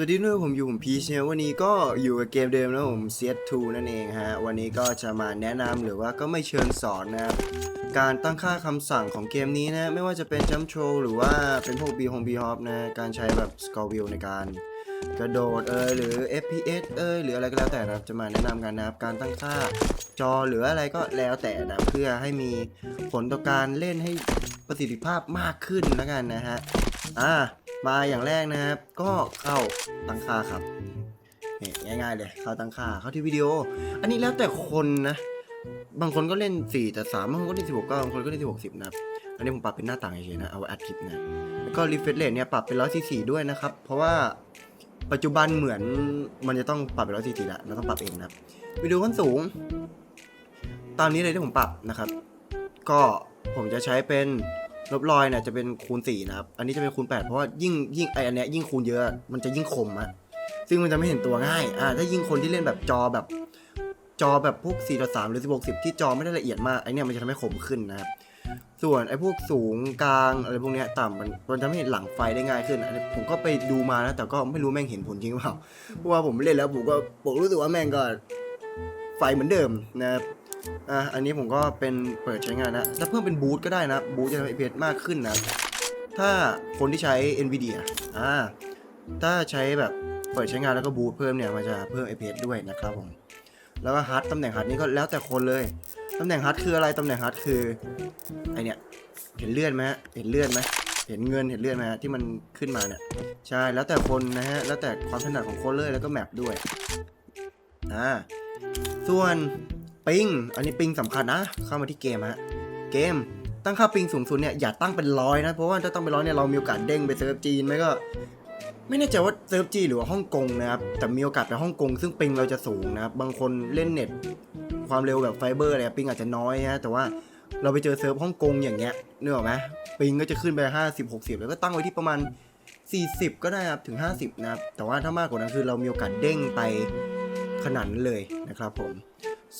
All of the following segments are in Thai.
สวัสดีด้วยผมอยู่ผมพีชเนี่ยวันนี้ก็อยู่กับเกมเดิมนะผม CS2 นั่นเองฮะ วันนี้ก็จะมาแนะนำหรือว่าก็ไม่เชิญสอนนะครับ การตั้งค่าคำสั่งของเกมนี้นะ ไม่ว่าจะเป็น Jump Throw หรือว่าเป็นพวก B ของ B Hop นะ การใช้แบบ Skull Wheel ในการกระโดดเอยหรือ FPS เอยหรืออะไรก็แล้วแต่นะครับจะมาแนะนำกันนะครับ การตั้งค่าจอหรืออะไรก็แล้วแต่นะเพื่อให้มีผลต่อการเล่นให้ประสิทธิภาพมากขึ้นแล้วกันนะฮะอ่า มาอย่างแรกนะครับ ก็เข้าตั้งค่าครับนี่ง่าย ๆ เลยเข้าตั้งค่าเข้าที่วิดีโอ อันนี้แล้วแต่คนนะ บางคนก็เล่น 4 แต่3บางคนก็เล่น16ก็บางคนก็เล่น16 10นะครับอันนี้ผมปรับเป็นหน้าต่างเฉยๆนะเอาไว้อัดคลิปนะแล้วก็ refresh rate เนี่ยปรับเป็น144ด้วยนะครับ เพราะว่าปัจจุบันเหมือนมันจะต้องปรับเป็น144แล้วเราต้องปรับเองนะครับวิดีโอขั้นสูง ตามนี้เลยที่ผมปรับนะครับ ก็ผมจะใช้เป็น ลบรอยเนี่ยจะเป็นคูณ4นะครับ อันนี้จะเป็นคูณ 8 เพราะว่ายิ่งยิ่งไออันเนี้ยยิ่งคูณเยอะมันจะยิ่งคมอะซึ่งมันจะไม่เห็นตัวง่าย อ่า ถ้ายิ่งคนที่เล่นแบบจอแบบ จอแบบพวก4ต่อ3หรือ16 10 ที่จอไม่ได้ละเอียดมากไอเนี้ยมันจะทำให้คมขึ้นนะครับ ส่วนไอพวกสูงกลางอะไรพวกเนี้ยต่ำมันมันทำให้เห็นหลังไฟได้ง่ายขึ้นนนี้ผมก็ไปดูมานะแต่ก็ไม่รู้แม่งเห็นผลจริงหรือเปล่า เพราะว่าผมเล่นแล้วผมก็ผมรู้สึกว่าแม่งก็ไฟเหมือนเดิมนะครับ อะอันนี้ผมก็เป็นเปิดใช้งานนะถ้าเพิ่มเป็นบูทก็ได้นะบูทจะทำให้เพจมากขึ้นนะ ถ้าคนที่ใช้ NVIDIA อ่าถ้าใช้แบบเปิดใช้งานแล้วก็บูทเพิ่มเนี่ยมันจะเพิ่ม FPS ด้วยนะครับผมแล้วก็ฮัทตำแหน่งฮัทนี่ก็แล้วแต่คนเลยตำแหน่งฮัทคืออะไรตำแหน่งฮัทคือไอเนี่ยเห็นเลื่อนไหมเห็นเลื่อนไหมเห็นเงินเห็นเลื่อนไหมฮะที่มันขึ้นมาเนี่ยใช่แล้วแต่คนนะฮะแล้วแต่ความถนัดของคนเลยแล้วก็แมปด้วยอ่าส่วน ปิง อันนี้ปิงสำคัญนะ เข้ามาที่เกมฮะ เกม ตั้งค่าปิงสูงสุดเนี่ยอย่าตั้งเป็นร้อยนะ เพราะว่าถ้าตั้งเป็นร้อยเนี่ยเรามีโอกาสเด้งไปเซิร์ฟจีนไหมก็ ไม่แน่ใจว่าเซิร์ฟจีนหรือว่าฮ่องกงนะครับ แต่มีโอกาสไปฮ่องกงซึ่งปิงเราจะสูงนะครับ บางคนเล่นเน็ตความเร็วแบบไฟเบอร์อะไรปิงอาจจะน้อยนะ แต่ว่าเราไปเจอเซิร์ฟฮ่องกงอย่างเงี้ยนึกออกไหมปิงก็จะขึ้นไป 50 60 แล้วก็ตั้งไว้ที่ประมาณ 40 ก็ได้ครับถึง 50 นะครับ แต่ว่าถ้ามากกว่านั้นคือเรามีโอกาสเด้งไปขนาดนั้นเลยนะครับผม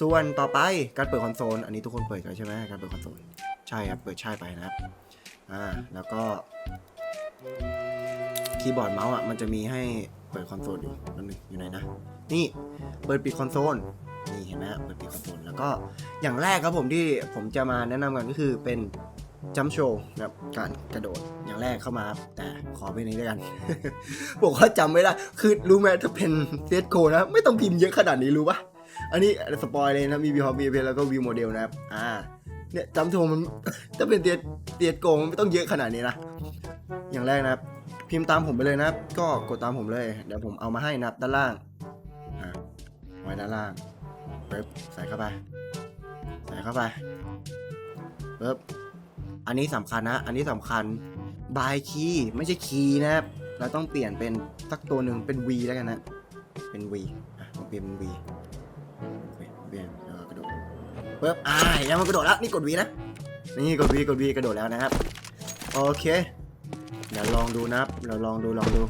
ส่วนต่อไปการเปิดคอนโซล อันนี้ทุกคนเปิดกันใช่ไหมการเปิดคอนโซล ใช่ครับ เปิดใช่ไปนะครับ อ่า แล้วก็คีย์บอร์ดเมาส์อะ มันจะมีให้เปิดคอนโซลอยู่นั่นนึ่งอยู่ไหนนะ นี่ เปิดปิดคอนโซล นี่เห็นไหมเปิดปิดคอนโซล แล้วก็อย่างแรกครับผมที่ผมจะมาแนะนำกันก็คือเป็นจัมโชว์นะครับการกระโดดอย่างแรกเข้ามา แต่ขอไปนี้ด้วยกัน บอกว่าจำไม่ได้ คือรู้ไหมถ้าเป็นเซตโคนะ ไม่ต้องพิมพ์เยอะขนาดนี้รู้ปะ อันนี้สปอยเลยนะมีวีฮอปมีเพลแล้วก็วิวโมเดลนะครับอ่าเนี่ยจำโทมัน ถ้าเป็นเตียเตียโกงมันไม่ต้องเยอะขนาดนี้นะ อย่างแรกนะครับ พิมพ์ตามผมไปเลยนะครับ ก็กดตามผมเลย เดี๋ยวผมเอามาให้นะครับด้านล่างอ่าไว้ด้านล่างปึ๊บใส่เข้าไป ใส่เข้าไปปึ๊บอันนี้สำคัญนะ อันนี้สำคัญบายคีย์ไม่ใช่คีย์นะครับ เราต้องเปลี่ยนเป็นสักตัวหนึ่งเป็น V แล้วกันนะ เป็น V อะผมเปลี่ยนเป็น V เปลี่ยนเออกระโดดปึ๊บอ่าเห็นยังมันกระโดดแล้วนี่กด V นะนี่กด V กด V กระโดดแล้วนะครับโอเค เดี๋ยวลองดูนะครับเดี๋ยวลองดูลองดู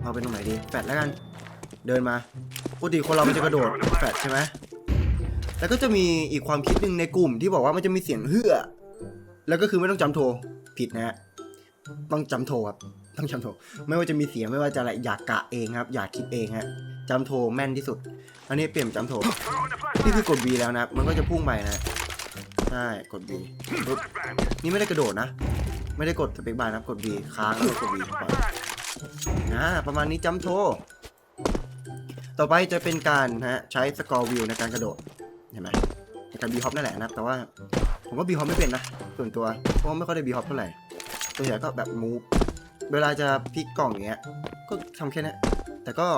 เอาเป็นตรงไหนดีแฟดแล้วกัน เดินมาปกติคนเรามันจะกระโดดแฟดใช่ไหมแล้วก็จะมีอีกความคิดหนึ่งในกลุ่มที่บอกว่ามันจะมีเสียงเฮือแล้วก็คือไม่ต้องจำโทรผิดนะฮะต้องจำโทรครับ ต้องจำโทรไม่ว่าจะมีเสียงไม่ว่าจะอะไรอยากกะเองครับ อยากคิดเองฮะจำโทรแม่นที่สุด อันนี้เปลี่ยนเป็นจำโทรนี่คือกด V แล้วนะมันก็จะพุ่งไปนะใช่กด V ปุ๊บนี่ไม่ได้กระโดดนะ ไม่ได้กดสเปคบาร์นะกด V ค้างแล้วก็กด V ปล่อยอ่าประมาณนี้จำโทรต่อไปจะเป็นการนะฮะใช้สกอร์วิวในการกระโดดเห็นไหมในการบีฮอปนั่นแหละนะแต่ว่าผมก็บีฮอปไม่เป็นนะส่วนตัวเพราะว่าไม่ค่อยได้บีฮอปเท่าไหร่ตัวใหญ่ก็แบบมูฟ เวลาจะพลิกกล่องอย่างเงี้ย ก็ทำแค่นี้แต่ก็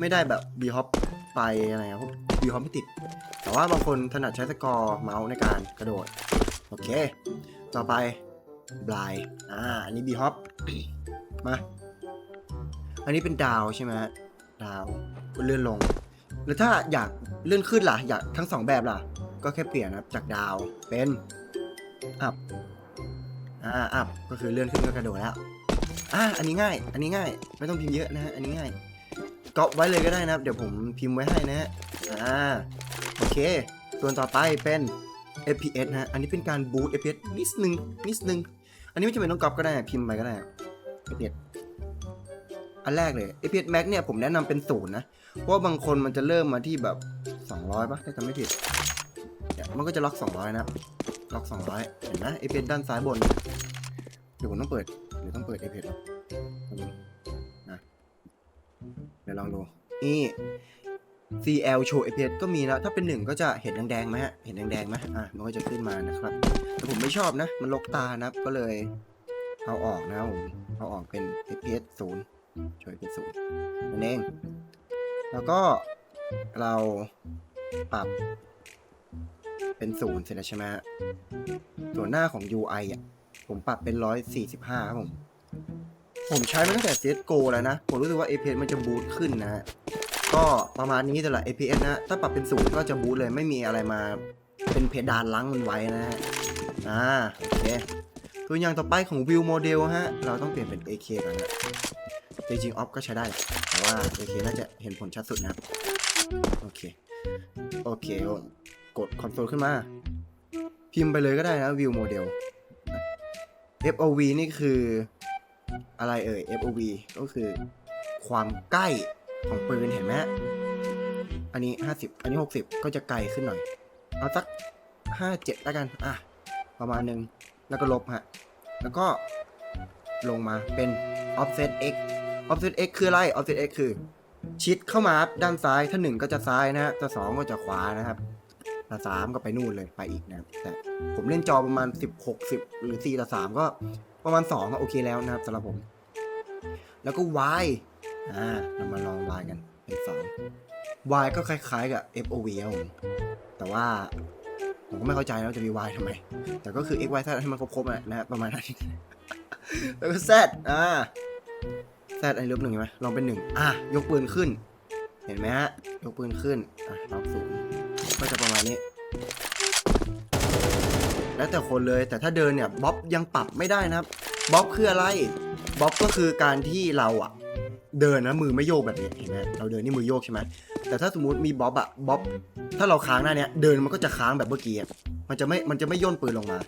ไม่ได้แบบบีฮอปไปอะไรครับบีฮอปไม่ติด แต่ว่าบางคนถนัดใช้สกอร์เมาส์ในการกระโดด โอเค ต่อไปบลายอ่า อันนี้บีฮอปมา อันนี้เป็นดาวใช่ไหมดาวก็เลื่อนลง หรือถ้าอยากเลื่อนขึ้นล่ะ อยากทั้งสองแบบล่ะ ก็แค่เปลี่ยนนะจากดาวเป็นอัพอ่าอัพก็คือเลื่อนขึ้นก็กระโดดแล้ว อ่าอันนี้ง่าย อันนี้ง่าย ไม่ต้องพิมพ์เยอะนะฮะ อันนี้ง่ายก๊อปไว้เลยก็ได้นะครับ เดี๋ยวผมพิมพ์ไว้ให้นะฮะ อ่า โอเค ส่วนต่อไปเป็น FPS นะฮะ อันนี้เป็นการบูต FPS นิดนึง นิดนึง อันนี้ไม่จำเป็นต้องก๊อปก็ได้ พิมพ์ไปก็ได้ FPS อันแรกเลย APS Max เนี่ยผมแนะนำเป็นศูนย์นะ เพราะว่าบางคนมันจะเริ่มมาที่แบบ 200ป่ะถ้าจำไม่ผิดเนี่ยมันก็จะล็อก 200 นะล็อก 200 เห็นไหม APS ด้านซ้ายบน เดี๋ยวผมต้องเปิด ต้องเปิด APS หรอแป๊บนึงนะเดี๋ยวลองดู นี่ CL Show APS ก็มีแล้ว ถ้าเป็นหนึ่งก็จะเห็นแดงๆไหมฮะ เห็นแดงๆไหมอะ มันก็จะขึ้นมานะครับ แต่ผมไม่ชอบนะ มันลกตานะก็เลย เอาออกนะผมเอาออกเป็น APS ศูนย์ช่วยเป็นศูนย์นั่นเอง แล้วก็เราปรับเป็นศูนย์เสร็จแล้วใช่ไหมส่วนหน้าของ UI อะ ผมปรับเป็นร้อยสี่สิบห้าครับผม ผมใช้มาตั้งแต่ CSGO แล้วนะ ผมรู้สึกว่า APS มันจะบูตขึ้นนะ ก็ประมาณนี้แต่ละ APS นะ ถ้าปรับเป็นศูนย์ก็จะบูตเลยไม่มีอะไรมาเป็นเพดานล้างมันไว้นะฮะ อ่า โอเค ตัวอย่างต่อไปของวิวโมเดลฮะ เราต้องเปลี่ยนเป็น AK ก่อนนะ จริงๆออฟก็ใช้ได้ แต่ว่า AK น่าจะเห็นผลชัดสุดนะ โอเค โอเค กดคอนโซลขึ้นมา พิมพ์ไปเลยก็ได้นะวิวโมเดล FOV นี่คือ อะไรเอ่ย FOV ก็คือความใกล้ของปืนเห็นไหมอันนี้ 50 อันนี้ 60 ก็จะไกลขึ้นหน่อย เอาสัก 57 แล้วกัน อะ ประมาณหนึ่งแล้วก็ลบฮะ แล้วก็ลงมาเป็น offset x offset x คืออะไร offset x คือ ชิดเข้ามาด้านซ้าย ถ้าหนึ่งก็จะซ้ายนะฮะ ถ้าสองก็จะขวานะครับ ถ้าสามก็ไปนู่นเลย ไปอีกนะ แต่ผมเล่นจอประมาณ 16 10 หรือ4ต่อ3ก็ ประมาณ2ก็โอเคแล้วนะครับสำหรับผม แล้วก็ y อ่าเรามาลอง y กันเป็น2 y ก็คล้ายๆกับ FOV ครับผมแต่ว่าผมก็ไม่เข้าใจนะว่าจะมี y ทำไม แต่ก็คือ x y z ให้มันครบๆอะนะประมาณนั้นแล้วก็ z อ่า z อันนี้ลบหนึ่งใช่ไหมลองเป็นหนึ่งอะ ยกปืนขึ้น เห็นไหมฮะ ยกปืนขึ้น อะลองศูนย์ก็จะประมาณนี้ แล้วแต่คนเลย แต่ถ้าเดินเนี่ยบ๊อบยังปรับไม่ได้นะครับบ๊อบคืออะไรบ๊อบก็คือการที่เราอะเดินนะมือไม่โยกแบบนี้เห็นไหมเราเดินนี่มือโยกใช่ไหมแต่ถ้าสมมติมีบ๊อบอะบ๊อบถ้าเราค้างหน้าเนี้ยเดินมันก็จะค้างแบบเมื่อกี้มันจะไม่มันจะไม่ย่นปืนลงมา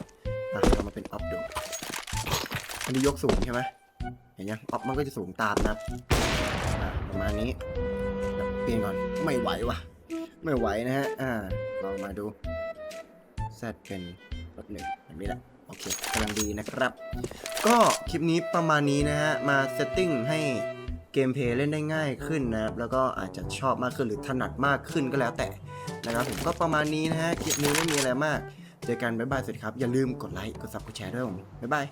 อะเรามาเป็นออฟดูอันนี้ยกสูงใช่ไหมเห็นยังออฟมันก็จะสูงตามนะครับอะประมาณนี้เปลี่ยนก่อนไม่ไหวว่ะไม่ไหวนะฮะอ่าลองมาดูแซดเป็น ลดหนึ่งแบบนี้แหละโอเคกำลังดีนะครับ ก็คลิปนี้ประมาณนี้นะฮะ มาเซตติ้งให้เกมเพลย์เล่นได้ง่ายขึ้นนะครับ แล้วก็อาจจะชอบมากขึ้นหรือถนัดมากขึ้นก็แล้วแต่นะครับผมก็ประมาณนี้นะฮะ คลิปนี้ไม่มีอะไรมาก เจอกันบ๊ายบายสวัสดีครับ อย่าลืมกดไลค์ กดซับกดแชร์ด้วยผมบ๊ายบาย